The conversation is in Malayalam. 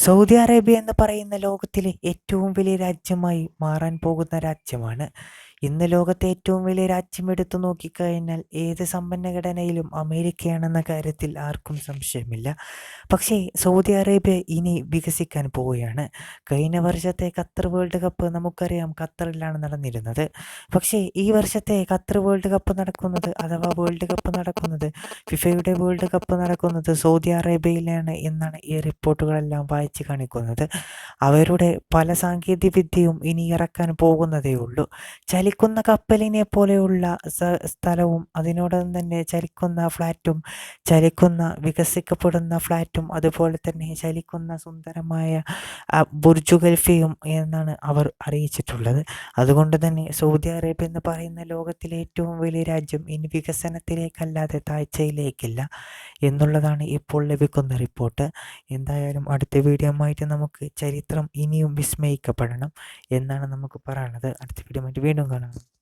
സൗദി അറേബ്യ എന്ന് പറയുന്ന ലോകത്തിലെ ഏറ്റവും വലിയ രാജ്യമായി മാറാൻ പോകുന്ന രാജ്യമാണ് ഇന്ന് ലോകത്തെ ഏറ്റവും വലിയ രാജ്യം എടുത്തു നോക്കിക്കഴിഞ്ഞാൽ ഏത് സമ്പന്ന സമ്പന്നഘടനയിലും അമേരിക്കയാണെന്ന കാര്യത്തിൽ ആർക്കും സംശയമില്ല. പക്ഷേ സൗദി അറേബ്യ ഇനി വികസിക്കാൻ പോവുകയാണ്. കഴിഞ്ഞ വർഷത്തെ ഖത്തർ വേൾഡ് കപ്പ് നമുക്കറിയാം ഖത്തറിലാണ് നടന്നിരുന്നത്. പക്ഷേ ഈ വർഷത്തെ ഖത്തർ വേൾഡ് കപ്പ് നടക്കുന്നത് അഥവാ വേൾഡ് കപ്പ് നടക്കുന്നത് ഫിഫയുടെ വേൾഡ് കപ്പ് നടക്കുന്നത് സൗദി അറേബ്യയിലാണ് എന്നാണ് ഈ റിപ്പോർട്ടുകളെല്ലാം വായിച്ച് കാണിക്കുന്നത്. അവരുടെ പല സാങ്കേതിക വിദ്യയും ഇനി ഇറക്കാൻ പോകുന്നതേ ഉള്ളൂ ചലിക്കുന്ന കപ്പലിനെ പോലെയുള്ള സ്ഥലവും അതിനോടൊപ്പം തന്നെ ചലിക്കുന്ന ഫ്ലാറ്റും ചലിക്കുന്ന വികസിക്കപ്പെടുന്ന ഫ്ലാറ്റും അതുപോലെ തന്നെ ചലിക്കുന്ന സുന്ദരമായ ബുർജു ഖൽഫയും എന്നാണ് അവർ അറിയിച്ചിട്ടുള്ളത്. അതുകൊണ്ട് തന്നെ സൗദി അറേബ്യ എന്ന് പറയുന്ന ലോകത്തിലെ ഏറ്റവും വലിയ രാജ്യം ഇനി വികസനത്തിലേക്കല്ലാതെ താഴ്ചയിലേക്കില്ല എന്നുള്ളതാണ് ഇപ്പോൾ ലഭിക്കുന്ന റിപ്പോർട്ട്. എന്തായാലും അടുത്ത വീഡിയോ ആയിട്ട് നമുക്ക് ചരിത്രം ഇനിയും വിസ്മയിക്കപ്പെടണം എന്നാണ് നമുക്ക് പറയാനുള്ളത്. അടുത്ത വീഡിയോ ആയിട്ട് വീണ്ടും Sayonara.